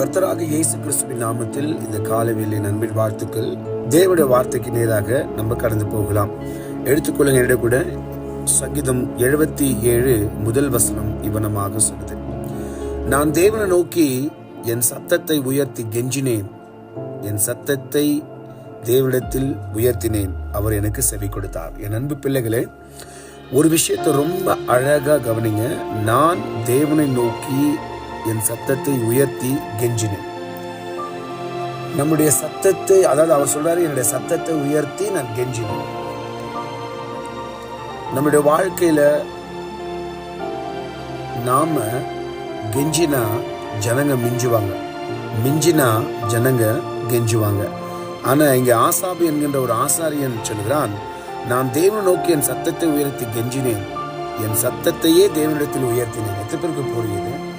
கர்த்தராக இயேசு கிறிஸ்துவின் நாமத்தில் இந்த காலவேளை நண்பின் வாழ்த்துக்கள். தேவனுடைய வார்த்தைக்கு நேராக நம்ம கடந்து போகலாம். எடுத்துக்கொள்ளுங்க என்னிடம் கூட. சங்கீதம் எழுபத்தி ஏழு முதல் வசனம் இவனமாக சொல்லுது. நான் தேவனை நோக்கி என் சத்தத்தை உயர்த்தி கெஞ்சினேன். என் சத்தத்தை தேவனிடத்தில் உயர்த்தினேன். அவர் எனக்கு செவி கொடுத்தார். என் அன்பு பிள்ளைகளே ஒரு விஷயத்தை ரொம்ப அழகா கவனிங்க. நான் தேவனை நோக்கி என் சத்தத்தை உயர்த்தி கெஞ்சினேன். நம்முடைய சத்தத்தை அதாவது அவர் சொல்றாரு என்னுடைய சத்தத்தை உயர்த்தி நான் கெஞ்சினேன். நம்முடைய வாழ்க்கையில நாம கெஞ்சினா ஜனங்க மிஞ்சுவாங்க. மிஞ்சினா ஜனங்க கெஞ்சுவாங்க. ஆனா இங்க ஆசாபி என்கின்ற ஒரு ஆசாரியன் சொல்கிறான் நான் தேவனை நோக்கி என் சத்தத்தை உயர்த்தி கெஞ்சினேன். என் சத்தத்தையே தேவனிடத்தில் உயர்த்தினேன். எத்தனை பேருக்கு புரியுது?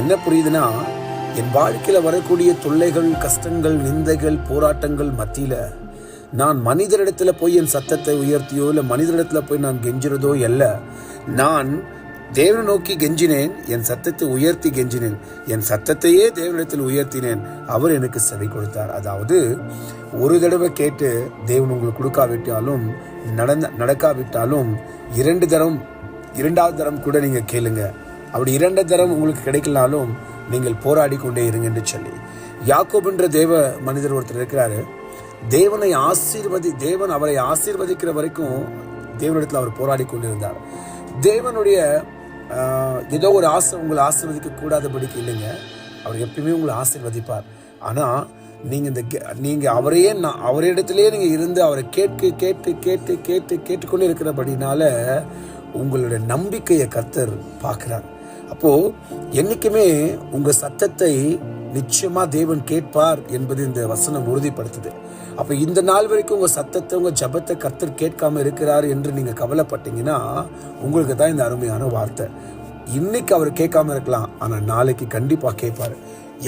என்ன புரியுதுன்னா என் வாழ்க்கையில் வரக்கூடிய தொல்லைகள் கஷ்டங்கள் நிந்தைகள் போராட்டங்கள் மத்தியில் நான் மனிதரிடத்தில் போய் என் சத்தத்தை உயர்த்தியோ இல்லை மனிதரிடத்தில் போய் நான் கெஞ்சுறதோ அல்ல. நான் தேவனை நோக்கி கெஞ்சினேன் என் சத்தத்தை உயர்த்தி கெஞ்சினேன் என் சத்தத்தையே தேவனிடத்தில் உயர்த்தினேன். அவர் எனக்கு செவி கொடுத்தார். அதாவது ஒரு தடவை கேட்டு தேவன் உங்களுக்கு கொடுக்காவிட்டாலும் நடந்த நடக்காவிட்டாலும் இரண்டு தரம் இரண்டாவது தரம் கூட நீங்கள் கேளுங்கள் அப்படி இரண்டு தரம் உங்களுக்கு கிடைக்கலனாலும் நீங்கள் போராடி கொண்டே இருங்க என்று சொல்லி. யாக்கோபின்ற தேவ மனிதர் ஒருத்தர் இருக்கிறாரு. தேவனை ஆசீர்வதி தேவன் அவரை ஆசீர்வதிக்கிற வரைக்கும் தேவனிடத்தில் அவர் போராடி கொண்டிருந்தார். தேவனுடைய ஏதோ ஒரு ஆசை உங்களை ஆசீர்வதிக்க கூடாதபடிக்கு இல்லைங்க. அவர் எப்பயுமே உங்களை ஆசீர்வதிப்பார். ஆனால் நீங்கள் இந்த கே- அவரையே நான் அவரிடத்திலேயே நீங்கள் இருந்து அவரை கேட்டு கேட்டு கேட்டு கேட்டு கேட்டுக்கொண்டே இருக்கிறபடினால உங்களுடைய நம்பிக்கையை கத்தர் பார்க்கிறார். அப்போ என்னைக்குமே உங்க சத்தத்தை நிச்சயமா தேவன் கேட்பார் என்பது இந்த வசனம் உறுதிப்படுத்துது. அப்ப இந்த நாள் வரைக்கும் உங்க சத்தத்தை உங்க ஜபத்தை கர்த்தர் கேட்காம இருக்கிறார் என்று நீங்க கவலைப்பட்டீங்கன்னா உங்களுக்கு தான் இந்த அருமையான வார்த்தை. இன்னைக்கு அவர் கேட்காம இருக்கலாம் ஆனா நாளைக்கு கண்டிப்பா கேட்பாரு.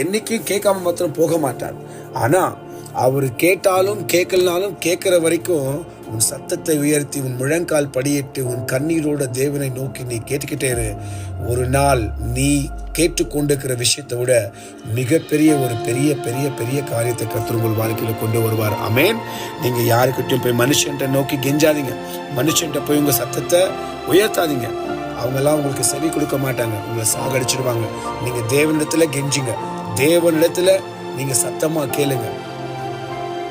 என்னைக்கும் கேட்காம மாத்திரம் போக மாட்டார். ஆனா அவர் கேட்டாலும் கேட்கலனாலும் கேட்கிற வரைக்கும் உன் சத்தத்தை உயர்த்தி உன் முழங்கால் படியிட்டு உன் கண்ணீரோட தேவனை நோக்கி நீ கேட்டுக்கிட்டே ஒரு நாள் நீ கேட்டுக்கொண்டிருக்கிற விஷயத்தை விட மிகப்பெரிய ஒரு பெரிய பெரிய பெரிய காரியத்தை கர்த்தர் உங்கள் வாழ்க்கையில் கொண்டு வருவார். அமேன் நீங்கள் யாருக்கிட்டையும் போய் மனுஷன்ட்ட நோக்கி கெஞ்சாதீங்க. மனுஷன்ட்ட போய் உங்கள் சத்தத்தை உயர்த்தாதீங்க. அவங்கெல்லாம் உங்களுக்கு செவி கொடுக்க மாட்டாங்க. உங்களை சாகடிச்சிடுவாங்க நீங்கள் தேவனிடத்தில் கெஞ்சுங்க. தேவனிடத்தில் நீங்கள் சத்தமாக கேளுங்க.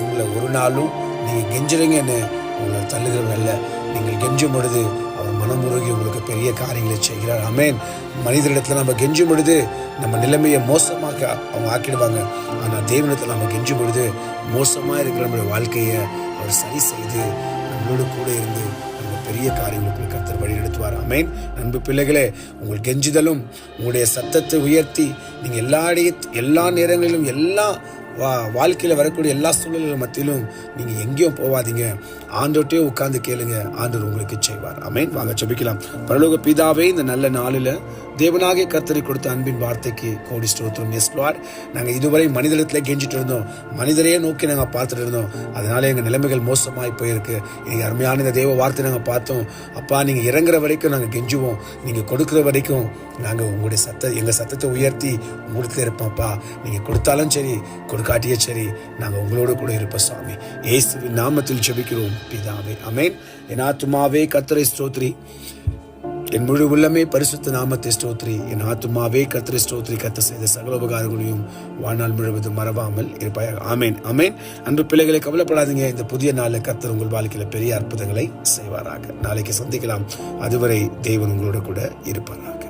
உங்களை ஒரு நாளும் நீங்கள் கெஞ்சுறீங்கன்னு உங்களை தள்ளுகிறவங்க அல்ல. நீங்கள் கெஞ்சும் பொழுது அவர் மனமுருகி உங்களுக்கு பெரிய காரியங்களை செய்கிறார். அமேன் மனிதரிடத்தில் நம்ம கெஞ்சும் பொழுது நம்ம நிலைமையை மோசமாக அவங்க ஆக்கிடுவாங்க. ஆனால் தேவனத்தில் நம்ம கெஞ்சும் பொழுது மோசமாக இருக்கிற நம்மளுடைய வாழ்க்கையை அவர் சரி செய்து நம்மளோடு கூட இருந்து பெரிய காரியங்களுக்கு கர்த்தர் வழி நடத்துவார். அமேன் அன்பு பிள்ளைகளே உங்கள் கெஞ்சுதலும் உங்களுடைய சத்தத்தை உயர்த்தி நீங்கள் எல்லா எல்லா நேரங்களிலும் எல்லா வா வாழ்க்கையில் வரக்கூடிய எல்லா சூழ்நிலைகள் மத்தியிலும் நீங்கள் எங்கேயும் போவாதீங்க. ஆண்டோட்டே உட்காந்து கேளுங்க. ஆண்டவர் உங்களுக்கு செய்வார். அமேன் வாங்க செபிக்கலாம் பரலோக பிதாவே இந்த நல்ல நாளில் தேவனாகிய கர்த்தரை கொடுத்த அன்பின் வார்த்தைக்கு கோடி ஸ்தோத்திரம். எஸ் லார்ட் நாங்கள் இதுவரை மனிதத்தில் கெஞ்சிட்டு இருந்தோம். மனிதரையே நோக்கி நாங்கள் பார்த்துட்டு இருந்தோம். அதனால எங்கள் நிலைமைகள் மோசமாகி போயிருக்கு. நீங்கள் அருமையான இந்த தேவ வார்த்தை நாங்கள் பார்த்தோம். அப்பா நீங்கள் இறங்குற வரைக்கும் நாங்கள் கெஞ்சுவோம். நீங்கள் கொடுக்குற வரைக்கும் நாங்கள் உங்களுடைய சத்த எங்கள் சத்தத்தை உயர்த்தி உங்களுக்கு இருப்போம்ப்பா நீங்கள் கொடுத்தாலும் சரி கொடு காட்டிய சரி நாங்கள் உங்களோட கூட இருப்போம் சுவாமி இயேசுவின் நாமத்தில் ஜெபிக்கிறோம் பிதாவே அமேன் என் ஆத்துமாவே கத்திரை ஸ்தோத்ரி. என் முழு உள்ளமே பரிசுத்த நாமத்தை ஸ்தோத்ரி. என் ஆத்துமாவே கர்த்தரை ஸ்தோத்ரி. கத்த செய்த சகல உபகாரங்களையும் வாழ்நாள் முழுவதும் மறவாமல் இருப்பாயாக. ஆமேன் ஆமேன். அன்று பிள்ளைகளை கவலைப்படாதீங்க. இந்த புதிய நாளில் கத்தர் உங்கள் வாழ்க்கையில் பெரிய அற்புதங்களை செய்வாராக. நாளைக்கு சந்திக்கலாம். அதுவரை தேவன் உங்களோட கூட இருப்பாராக.